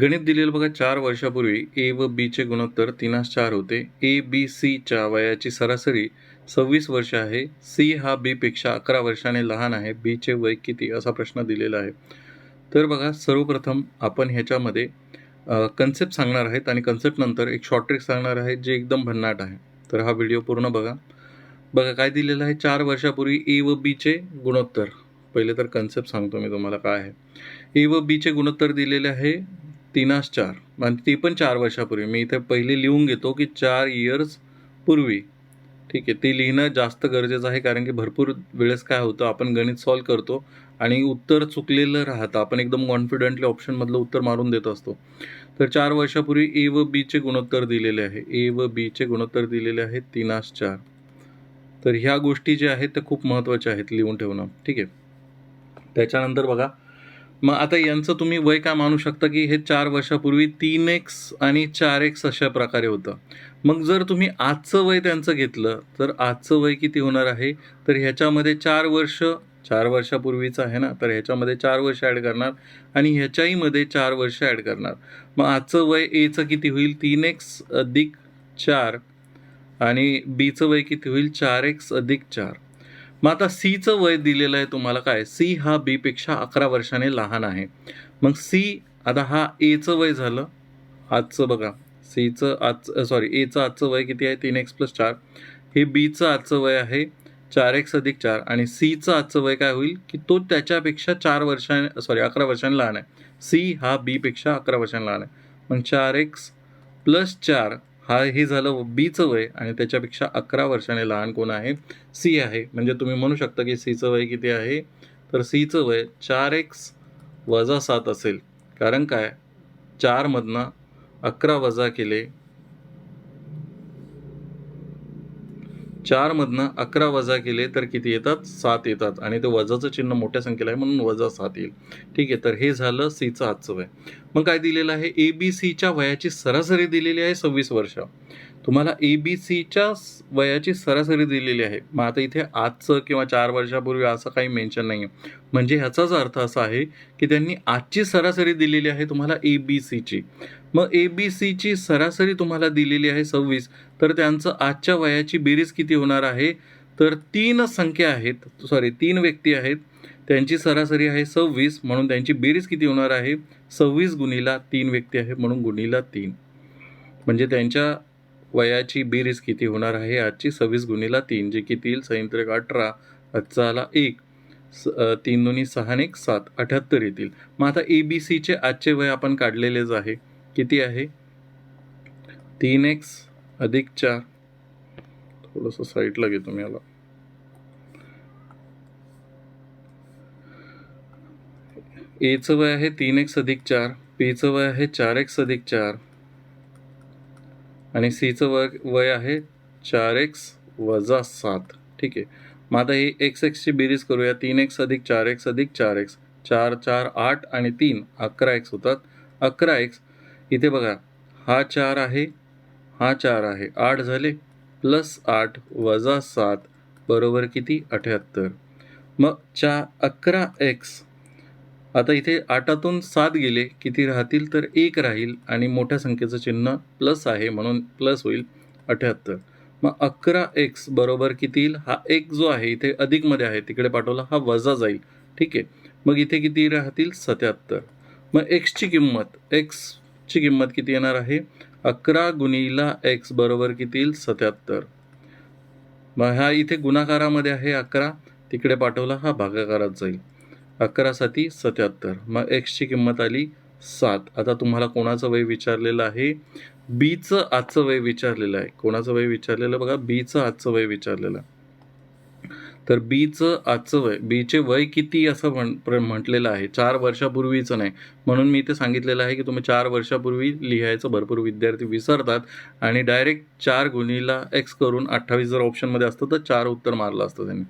गणित दिलेलं बघा चार वर्षापूर्वी ए व बीचे गुणोत्तर तीनास चार होते. ए बी सीच्या वयाची सरासरी सव्वीस वर्ष आहे. सी हा बीपेक्षा अकरा वर्षाने लहान आहे. बीचे वय किती असा प्रश्न दिलेला आहे. तर बघा सर्वप्रथम आपण ह्याच्यामध्ये कन्सेप्ट सांगणार आहेत आणि कन्सेप्ट नंतर एक शॉर्ट ट्रिक सांगणार आहे जे एकदम भन्नाट आहे. तर हा व्हिडिओ पूर्ण बघा. बघा काय दिलेलं आहे? चार वर्षापूर्वी ए व बीचे गुणोत्तर. पहिले तर कन्सेप्ट सांगतो मी तुम्हाला काय आहे. ए व बीचे गुणोत्तर दिलेले आहे तीनास चार. आणि ती पण चार वर्षापूर्वी. मी इथे पहिले लिहून घेतो की चार इयर्स पूर्वी. ठीक आहे ती लिहिणं जास्त गरजेचं आहे कारण की भरपूर वेळेस काय होतं आपण गणित सॉल्व करतो आणि उत्तर चुकलेलं राहतं. आपण एकदम कॉन्फिडंटली ऑप्शनमधलं उत्तर मारून देत असतो. तर चार वर्षापूर्वी ए व बीचे गुणोत्तर दिलेले आहे. ए व बीचे गुणोत्तर दिलेले आहे तीनास चार. तर ह्या गोष्टी ज्या आहेत त्या खूप महत्त्वाच्या आहेत लिहून ठेवणं. ठीक आहे. त्याच्यानंतर बघा मग आता यांचं तुम्ही वय काय मानू शकता की हे चार वर्षापूर्वी तीन एक्स आणि चार एक्स अशा प्रकारे होतं. मग जर तुम्ही आजचं वय त्यांचं घेतलं तर आजचं वय किती होणार आहे? तर ह्याच्यामध्ये चार वर्ष चार वर्षापूर्वीचं आहे ना तर ह्याच्यामध्ये चार वर्ष ॲड करणार आणि ह्याच्याहीमध्ये चार वर्ष ॲड करणार. मग आजचं वय एचं किती होईल? तीन एक्स अधिक चार आणि बीचं वय किती होईल? चार एक्स अधिक चार. मग आता सीचं वय दिलेलं आहे तुम्हाला काय? सी हा बीपेक्षा अकरा वर्षाने लहान आहे. मग सी आता हा एचं वय झालं. आजचं बघा. सीचं आज सॉरी एचं आजचं वय किती आहे? तीन एक्स प्लस चार. हे बीचं आजचं वय आहे चार एक्स अधिक चार. आणि सीचं आजचं वय काय होईल? की तो त्याच्यापेक्षा चार वर्षाने सॉरी अकरा वर्षांनी लहान आहे. सी हा बीपेक्षा अकरा वर्षांनी लहान आहे. मग चार एक्स प्लस चार हा हे झालं बीचं वय आणि त्याच्यापेक्षा अकरा वर्षाने लहान कोण आहे? सी आहे. म्हणजे तुम्ही म्हणू शकता की सीचं वय किती आहे? तर सीचं वय चार एक्स वजा सात असेल. कारण काय? चारमधनं अकरा वजा केले चारमधनं अकरा वजा केले तर किती येतात? सात येतात. आणि ते वजाचं चिन्ह मोठ्या संख्येला आहे म्हणून वजा सात येईल. ठीक आहे तर हे झालं सीचं आजचं वय. मग काय दिलेलं आहे? ए बी सीच्या वयाची सरासरी दिलेली आहे सव्वीस वर्ष. तुम्हाला ए बी सीच्या वयाची सरासरी दिलेली आहे. मग आता इथे आजचं किंवा चार वर्षापूर्वी असं काही मेन्शन नाही आहे म्हणजे ह्याचाच अर्थ असा आहे की त्यांनी आजची सरासरी दिलेली आहे तुम्हाला ए बी सीची मग ए बी सीची सरासरी तुम्हाला दिलेली आहे सव्वीस. तर त्यांचं आजच्या वयाची बेरीज किती होणार आहे? तर तीन संख्या आहेत. सॉरी तीन व्यक्ती आहेत. त्यांची सरासरी आहे सव्वीस. म्हणून त्यांची बेरीज किती होणार आहे? सव्वीस गुणीला तीन व्यक्ती आहे म्हणून गुणीला तीन. म्हणजे त्यांच्या वयाची बेरीज किती होणार आहे? आजची सव्वीस गुणीला तीन जे किती येईल? सैंत्रिक अठरा आजचा आला एक. स तीन दोन्ही सहा आणि एक सात अठ्याहत्तर येतील. मग आता ए बी सीचे आजचे वय आपण काढलेलेच आहे. किती आहे? तीन एक्स अधिक चार. थोडंसं साईडला घेतो मी याला. एचं वय आहे तीन एक्स अधिक चार पीचं वय आहे चार एक्स अधिक चार. आणि सीचं वय वय आहे चार एक्स वजा सात. ठीक आहे. मग आता ही एक्स एक्सची बेरीज करूया. तीन एक्स अधिक चार एक्स अधिक चार एक्स. चार चार आठ आणि तीन. अकरा एक्स होतात. अकरा एक्स. इथे बघा. हा चार आहे. हा चार आहे. आठ झाले. प्लस आठ वजा सात. बरोबर किती? अठ्याहत्तर. मग चा अकरा एक्स आता इथे आठातून सात गेले किती राहतील तर एक राहील आणि मोठ्या संख्येचं चिन्ह प्लस आहे म्हणून प्लस होईल अठ्याहत्तर. मग अकरा एक्स बरोबर किती येईल? हा एक जो आहे इथे अधिकमध्ये आहे तिकडे पाठवला हा वजा जाईल. ठीक आहे. मग इथे किती राहतील? सत्याहत्तर. मग एक्सची किंमत एक्सची किंमत किती येणार आहे? अकरा गुणीला एक्स बरोबर किती येईल? सत्याहत्तर. मग हा इथे गुणाकारामध्ये आहे अकरा तिकडे पाठवला हा भागाकारात जाईल. अकरा साती सत्याहत्तर. मग एक्सची किंमत आली सात. आता तुम्हाला कोणाचं वय विचारलेलं आहे? बीचं आजचं वय विचारलेलं आहे. कोणाचं वय विचारलेलं? बघा बीचं आजचं वय विचारलेलं. तर बीचं आजचं वय बीचे वय किती असं म्हण प्र म्हटलेलं आहे? चार वर्षापूर्वीचं नाही. म्हणून मी इथे सांगितलेलं आहे की तुम्ही चार वर्षापूर्वी लिहायचं भरपूर विद्यार्थी विसरतात आणि डायरेक्ट चार गुणीला एक्स करून अठ्ठावीस जर ऑप्शनमध्ये असतं तर चार उत्तर मारलं असतं त्यांनी.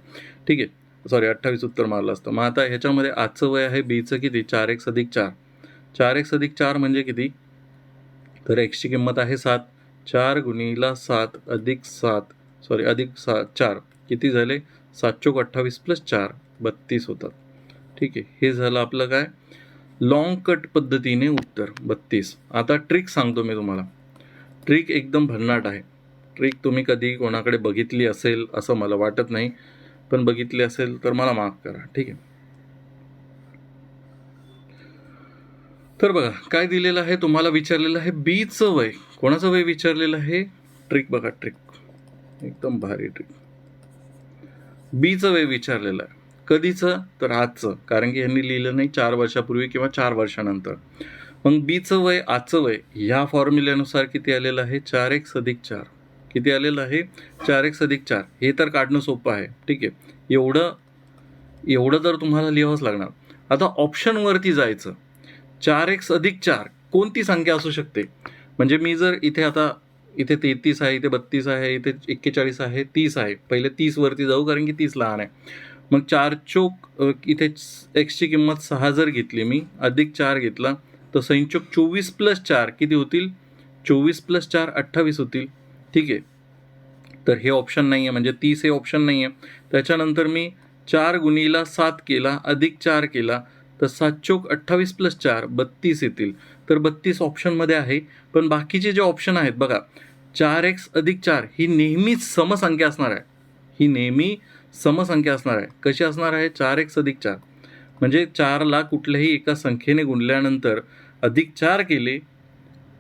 ठीक आहे? सॉरी अठ्ठावीस उत्तर मारलं असतं. मग आता ह्याच्यामध्ये आजचं वय आहे बीचं किती? चार एक्स अधिक चार. चार एक्स अधिक चार म्हणजे किती? तर एक्सची किंमत आहे सात. चार गुणीला सात अधिक सात सॉरी अधिक सात चार. किती झाले? सात चोक अठ्ठावीस प्लस चार बत्तीस होतात. ठीक आहे हे झालं आपलं काय? लॉंग कट पद्धतीने उत्तर बत्तीस. आता ट्रिक सांगतो मी तुम्हाला. ट्रिक एकदम भन्नाट आहे. ट्रिक तुम्ही कधी कोणाकडे बघितली असेल असं मला वाटत नाही. पण बघितली असेल तर मला माफ करा. ठीक आहे. तर बघा काय दिलेलं आहे? तुम्हाला विचारलेलं आहे बीचं वय. कोणाचं वय विचारलेलं आहे? ट्रिक बघा ट्रिक. एकदम भारी ट्रिक. बीचं वय विचारलेलं आहे. कधीचं? तर आजचं. कारण की यांनी लिहिलं नाही चार वर्षापूर्वी किंवा चार वर्षानंतर. मग बीचं वय आजचं वय ह्या फॉर्म्युल्यानुसार किती आलेलं आहे? चार एक अधिक चार. किती आलेलं आहे? चार एक्स अधिक चार. हे तर काढणं सोपं आहे. ठीक आहे. एवढं एवढं तर तुम्हाला लिहावंच लागणार. आता ऑप्शनवरती जायचं. चार एक्स अधिक चार. कोणती संख्या असू शकते? म्हणजे मी जर इथे आता इथे तेहतीस आहे इथे बत्तीस आहे इथे एक्केचाळीस आहे तीस आहे. पहिले तीसवरती जाऊ कारण की तीस लहान आहे. मग चार चोक इथे एक्सची किंमत सहा जर घेतली मी अधिक चार घेतला तर संचोक चोवीस प्लस चार किती होतील? चोवीस प्लस चार अठ्ठावीस होतील. ठीक आहे. तर हे ऑप्शन नाही आहे म्हणजे तीस हे ऑप्शन नाही आहे त्याच्यानंतर मी चार गुणीला सात केला अधिक चार केला तर सात चोक अठ्ठावीस प्लस चार बत्तीस येतील. तर बत्तीस ऑप्शनमध्ये आहे पण बाकीचे जे ऑप्शन आहेत बघा चार एक्स अधिक चार ही नेहमीच समसंख्या असणार आहे. ही नेहमी समसंख्या असणार आहे. कशी असणार आहे? चार एक्स अधिक चार. म्हणजे चारला कुठल्याही एका संख्येने गुणल्यानंतर अधिक चार केले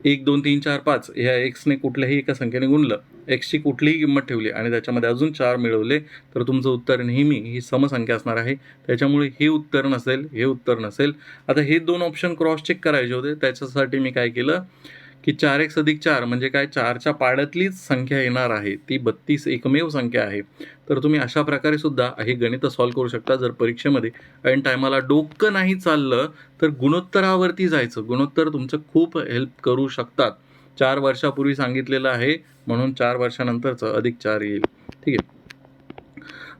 एक दोन तीन चार पाच ह्या एक्सने कुठल्याही एका संख्येने गुणलं एक्सची कुठलीही किंमत ठेवली आणि त्याच्यामध्ये अजून चार मिळवले तर तुमचं उत्तर नेहमी ही समसंख्या असणार आहे. त्याच्यामुळे हे उत्तर नसेल हे उत्तर नसेल. आता हे दोन ऑप्शन क्रॉस चेक करायचे होते त्याच्यासाठी मी काय केलं की चार एक अधिक चार म्हणजे काय? चारच्या पाड्यातलीच संख्या येणार आहे. ती बत्तीस एकमेव संख्या आहे. तर तुम्ही अशा प्रकारे सुद्धा हे गणित सॉल्व्ह करू शकता जर परीक्षेमध्ये. ऐन टायमाला डोकं नाही चाललं तर गुणोत्तरावरती जायचं. गुणोत्तर तुमचं खूप हेल्प करू शकतात. चार वर्षापूर्वी सांगितलेलं आहे म्हणून चार वर्षानंतरचं अधिक चार येईल. ठीक आहे?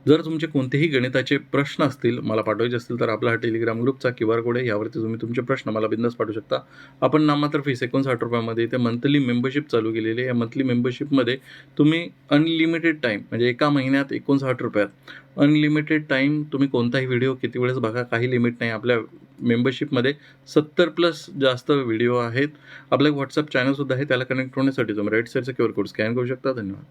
जर तुमचे कोणतेही गणिताचे प्रश्न असतील मला पाठवायचे असतील तर आपला हा टेलिग्राम ग्रुपचा क्यू आर कोड आहे. यावरती तुम्ही तुमचे प्रश्न मला बिंदास पाठवू शकता. आपण नामात्र फीस एकोणसाठ रुपयामध्ये इथे मंथली मेंबरशिप चालू केलेली आहे. या मंथली मेंबरशिपमध्ये तुम्ही अनलिमिटेड टाईम म्हणजे एका महिन्यात एकोणसाठ रुपयात अनलिमिटेड टाईम तुम्ही कोणताही व्हिडिओ किती वेळेस बघा काही लिमिट नाही. आपल्या मेंबरशिपमध्ये सत्तर प्लस जास्त व्हिडिओ आहेत. आपलं व्हॉट्सअप चॅनलसुद्धा आहे. त्याला कनेक्ट होण्यासाठी तुम्ही राईट साईडचा क्यूआर कोड स्कॅन करू शकता. धन्यवाद.